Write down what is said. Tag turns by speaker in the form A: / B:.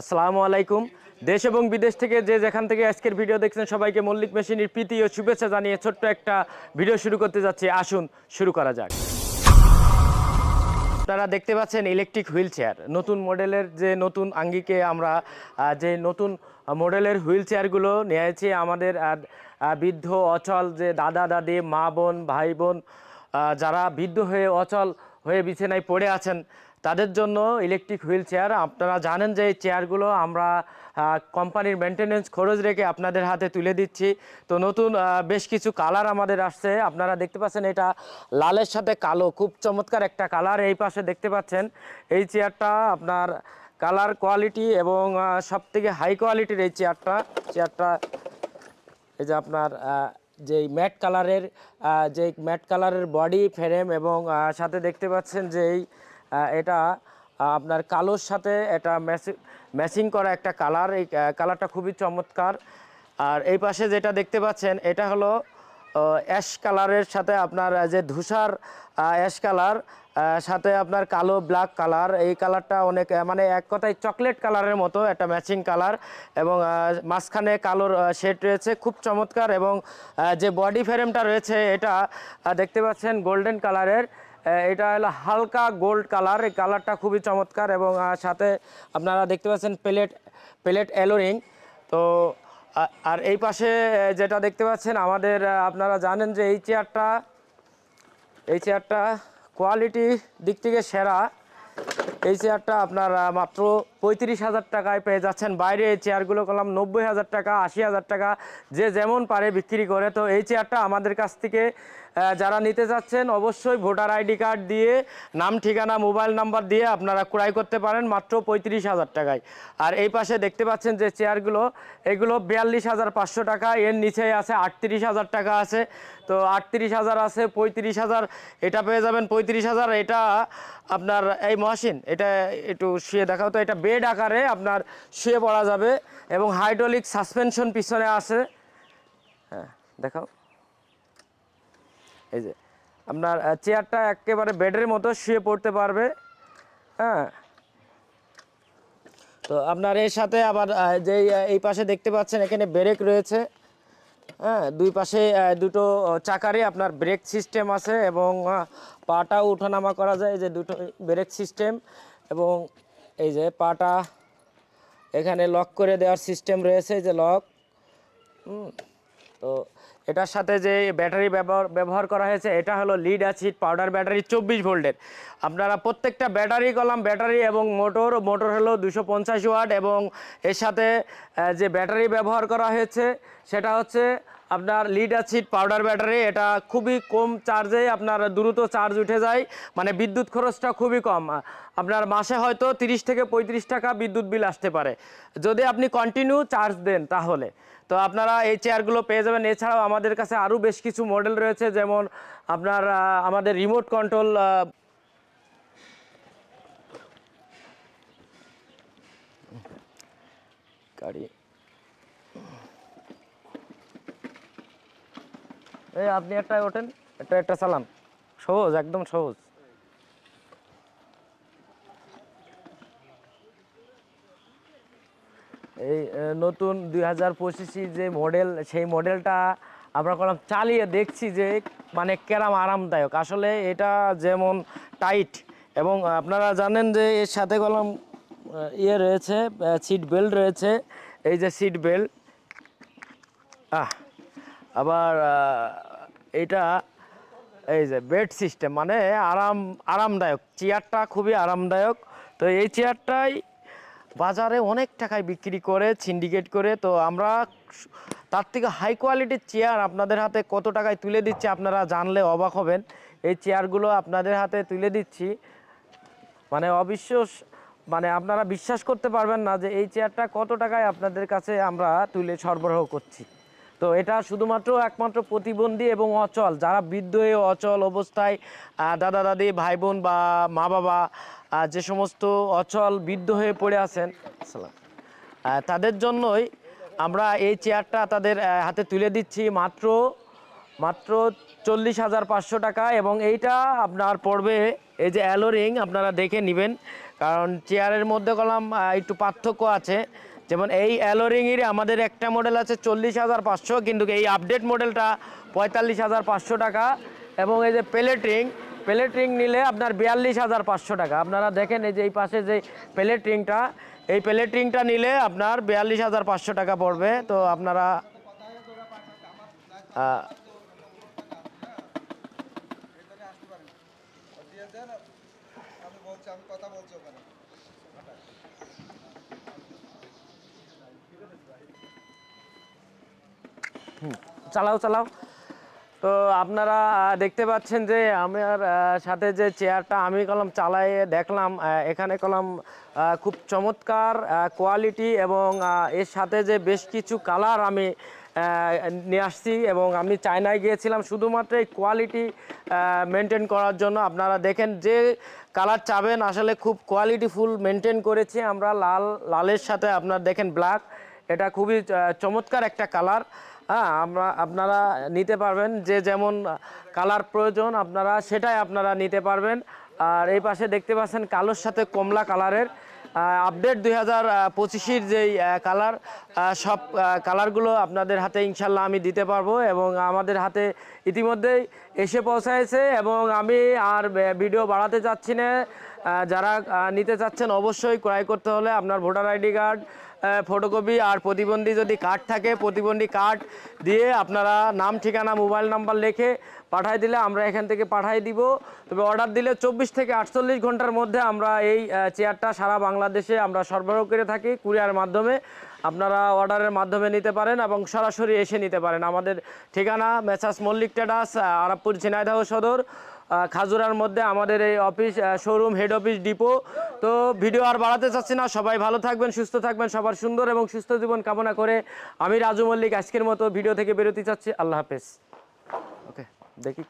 A: আসসালামু আলাইকুম। দেশ এবং বিদেশ থেকে যে যেখান থেকে আজকের ভিডিও দেখছেন সবাইকে মল্লিক মেশিনের প্রীতি ও শুভেচ্ছা জানিয়ে ছোট্ট একটা ভিডিও শুরু করতে যাচ্ছি। আসুন, শুরু করা যাক। আপনারা দেখতে পাচ্ছেন ইলেকট্রিক হুইল চেয়ার নতুন মডেলের যে নতুন আঙ্গিকে আমরা যে নতুন মডেলের হুইল চেয়ারগুলো নিয়েছি আমাদের বৃদ্ধ, অচল, যে দাদা, দাদি, মা বোন, ভাই বোন যারা বৃদ্ধ হয়ে, অচল হয়ে বিছানায় পড়ে আছেন তাদের জন্য ইলেকট্রিক হুইল চেয়ার আপনারা জানেন যে এই চেয়ারগুলো আমরা কোম্পানির মেনটেনেন্স খরচ রেখে আপনাদের হাতে তুলে দিচ্ছি। তো নতুন বেশ কিছু কালার আমাদের আসছে। আপনারা দেখতে পাচ্ছেন এটা লালের সাথে কালো, খুব চমৎকার একটা কালার এই পাশে দেখতে পাচ্ছেন। এই চেয়ারটা আপনার কালার কোয়ালিটি এবং সব থেকে হাই কোয়ালিটির এই চেয়ারটা চেয়ারটা এই যে আপনার যে ম্যাট কালারের যে ম্যাট কালারের বডি ফ্রেম এবং সাথে দেখতে পাচ্ছেন যে এই এটা আপনার কালোর সাথে এটা ম্যাচিং করা একটা কালার। এই কালারটা খুবই চমৎকার। আর এই পাশে যেটা দেখতে পাচ্ছেন, এটা হলো অ্যাশ কালারের সাথে আপনার যে ধূসার অ্যাশ কালার সাথে আপনার কালো ব্ল্যাক কালার। এই কালারটা অনেক মানে এক কথায় চকলেট কালারের মতো একটা ম্যাচিং কালার এবং মাঝখানে কালোর শেড রয়েছে। খুব চমৎকার এবং যে বডি ফ্রেমটা রয়েছে, এটা দেখতে পাচ্ছেন গোল্ডেন কালারের। এটা হলো হালকা গোল্ড কালার। এই কালারটা খুবই চমৎকার এবং সাথে আপনারা দেখতে পাচ্ছেন প্লেট প্লেট অ্যালোরিং তো আর এই পাশে যেটা দেখতে পাচ্ছেন, আমাদের আপনারা জানেন যে এই চেয়ারটা এই চেয়ারটা কোয়ালিটি দিক থেকে সেরা। এই চেয়ারটা আপনার মাত্র পঁয়ত্রিশ হাজার টাকায় পেয়ে যাচ্ছেন। বাইরে এই চেয়ারগুলো করলাম নব্বই হাজার টাকা, আশি হাজার টাকা, যে যেমন পারে বিক্রি করে। তো এই চেয়ারটা আমাদের কাছ থেকে যারা নিতে যাচ্ছেন অবশ্যই ভোটার আইডি কার্ড দিয়ে, নাম, ঠিকানা, মোবাইল নাম্বার দিয়ে আপনারা ক্রয় করতে পারেন মাত্র পঁয়ত্রিশ হাজার টাকায়। আর এই পাশে দেখতে পাচ্ছেন যে চেয়ারগুলো এগুলো বিয়াল্লিশ হাজার পাঁচশো টাকা, এর নিচে আছে আটত্রিশ হাজার টাকা আছে। তো আটত্রিশ হাজার আছে, পঁয়ত্রিশ হাজার, এটা পেয়ে যাবেন পঁয়ত্রিশ হাজার। এটা আপনার এই মহাসিন, এটা একটু শুয়ে দেখাও তো, এটা বেড আকারে আপনার শুয়ে পড়া যাবে এবং হাইড্রোলিক সাসপেনশন পিছনে আছে। হ্যাঁ দেখাও। এই যে, আপনার চেয়ারটা একেবারে বেডের মতো শুয়ে পড়তে পারবে। হ্যাঁ। তো আপনার এর সাথে আবার যেই এই পাশে দেখতে পাচ্ছেন এখানে ব্রেক রয়েছে। হ্যাঁ দুই পাশে দুটো চাকারই আপনার ব্রেক সিস্টেম আছে এবং পাটাও ওঠানামা করা যায়। যে দুটো ব্রেক সিস্টেম এবং এই যে পাটা এখানে লক করে দেওয়ার সিস্টেম রয়েছে যে লক তো এটার সাথে যে ব্যাটারি ব্যবহার ব্যবহার করা হয়েছে, এটা হলো লিড অ্যাসিড পাউডার ব্যাটারি চব্বিশ ভোল্টের আপনারা প্রত্যেকটা ব্যাটারি কলাম ব্যাটারি এবং মোটর মোটর হলো দুশো পঞ্চাশ ওয়াট এবং এর সাথে যে ব্যাটারি ব্যবহার করা হয়েছে, সেটা হচ্ছে আপনার লিড অ্যাসিড পাউডার ব্যাটারি এটা খুবই কম চার্জে আপনার দ্রুত চার্জ উঠে যায় মানে বিদ্যুৎ খরচটা খুবই কম। আপনার মাসে হয়তো তিরিশ থেকে পঁয়ত্রিশ টাকা বিদ্যুৎ বিল আসতে পারে। যদি আপনি কন্টিনিউ চার্জ দেন তাহলে। তো আপনারা এই চেয়ারগুলো পেয়ে যাবেন। এছাড়াও আমাদের কাছে আরও বেশ কিছু মডেল রয়েছে, যেমন আপনার আমাদের রিমোট কন্ট্রোল গাড়ি। এই আপনি একটা ওঠেন, একটা একটা চালান সহজ, একদম সহজ। এই নতুন দুই হাজার পঁচিশি যে মডেল, সেই মডেলটা আমরা করলাম চালিয়ে দেখছি যে মানে কেরাম আরামদায়ক। আসলে এটা যেমন টাইট, এবং আপনারা জানেন যে এর সাথে কলম ইয়ে রয়েছে সিট বেল্ট রয়েছে। এই যে সিট বেল্ট, আহ। আবার এটা এই যে বেড সিস্টেম মানে আরাম, আরামদায়ক, চেয়ারটা খুবই আরামদায়ক। তো এই চেয়ারটাই বাজারে অনেক টাকায় বিক্রি করে সিন্ডিকেট করে। তো আমরা তার থেকে হাই কোয়ালিটির চেয়ার আপনাদের হাতে কত টাকায় তুলে দিচ্ছি আপনারা জানলে অবাক হবেন। এই চেয়ারগুলো আপনাদের হাতে তুলে দিচ্ছি। মানে অবিশ্বাস মানে আপনারা বিশ্বাস করতে পারবেন না যে এই চেয়ারটা কত টাকায় আপনাদের কাছে আমরা তুলে সরবরাহ করছি। তো এটা শুধুমাত্র একমাত্র প্রতিবন্ধী এবং অচল। যারা বৃদ্ধ হয়ে অচল অবস্থায় দাদা, দাদি ভাই বোন বা মা বাবা যে সমস্ত অচল বৃদ্ধ হয়ে পড়ে আছেন তাদের জন্যই আমরা এই চেয়ারটা তাদের হাতে তুলে দিচ্ছি মাত্র মাত্র চল্লিশ হাজার পাঁচশো টাকা এবং এইটা আপনার পড়বে, এই যে অ্যালোরিং আপনারা দেখে নেবেন। কারণ চেয়ারের মধ্যে কলাম একটু পার্থক্য আছে। যেমন এই অ্যালোরিংয়ের আমাদের একটা মডেল আছে চল্লিশ হাজার পাঁচশো, কিন্তু এই আপডেট মডেলটা পঁয়তাল্লিশ হাজার পাঁচশো টাকা। এবং এই যে প্লেট প্লেট রিং নিলে আপনার বিয়াল্লিশ হাজার পাঁচশো টাকা। আপনারা দেখেন এই যে এই পাশে যে প্লেট রিংটা এই প্লেট রিংটা নিলে আপনার বিয়াল্লিশ হাজার পাঁচশো টাকা পড়বে। তো আপনারা
B: কথা
A: চালাও চালাও। তো আপনারা দেখতে পাচ্ছেন যে আমার সাথে যে চেয়ারটা আমি কলম চালাই দেখলাম এখানে কলম খুব চমৎকার কোয়ালিটি এবং এর সাথে যে বেশ কিছু কালার আমি নিয়ে আসছি এবং আমি চায়নায় গিয়েছিলাম, শুধুমাত্র এই কোয়ালিটি মেনটেন করার জন্য। আপনারা দেখেন যে কালার চাবেন, আসলে খুব কোয়ালিটিফুল মেনটেন করেছি আমরা, লাল, লালের সাথে আপনার দেখেন ব্ল্যাক এটা খুবই চমৎকার একটা কালার হ্যাঁ আমরা, আপনারা নিতে পারবেন যে যেমন কালার প্রয়োজন, আপনারা সেটাই আপনারা নিতে পারবেন। আর এই পাশে দেখতে পাচ্ছেন কালোর সাথে কমলা কালারের আপডেট দুই হাজার পঁচিশের যেই কালার সব কালারগুলো আপনাদের হাতে ইনশাল্লাহ আমি দিতে পারব এবং আমাদের হাতে ইতিমধ্যেই এসে পৌঁছায়ছে এবং আমি আর ভিডিও বাড়াতে চাচ্ছি না। যারা নিতে চাচ্ছেন অবশ্যই ক্রয় করতে হলে আপনার ভোটার আইডি কার্ড ফটোকপি আর প্রতিবন্ধী যদি কার্ড থাকে, প্রতিবন্ধী কার্ড দিয়ে আপনারা নাম, ঠিকানা মোবাইল নাম্বার লিখে পাঠাই দিলে আমরা এখান থেকে পাঠাই দিব। তবে অর্ডার দিলে চব্বিশ থেকে আটচল্লিশ ঘণ্টার মধ্যে আমরা এই চেয়ারটা সারা বাংলাদেশে আমরা সরবরাহ করে থাকি। কুরিয়ার মাধ্যমে আপনারা অর্ডারের মাধ্যমে নিতে পারেন এবং সরাসরি এসে নিতে পারেন। আমাদের ঠিকানা মেসাস মল্লিক টেডাস আরবপুর ঝিনাইদহ সদর। খাজুরার মধ্যে আমাদের এই office showroom head office depot তো ভিডিও আর বাড়াতে চাচ্ছি না। সবাই ভালো থাকবেন, সুস্থ থাকবেন, সবার সুন্দর এবং সুস্থ জীবন কামনা করে আমি রাজু মল্লিক আজকের মতো ভিডিও থেকে বেরোতে চাচ্ছি। আল্লাহ হাফেজ। ওকে, দেখি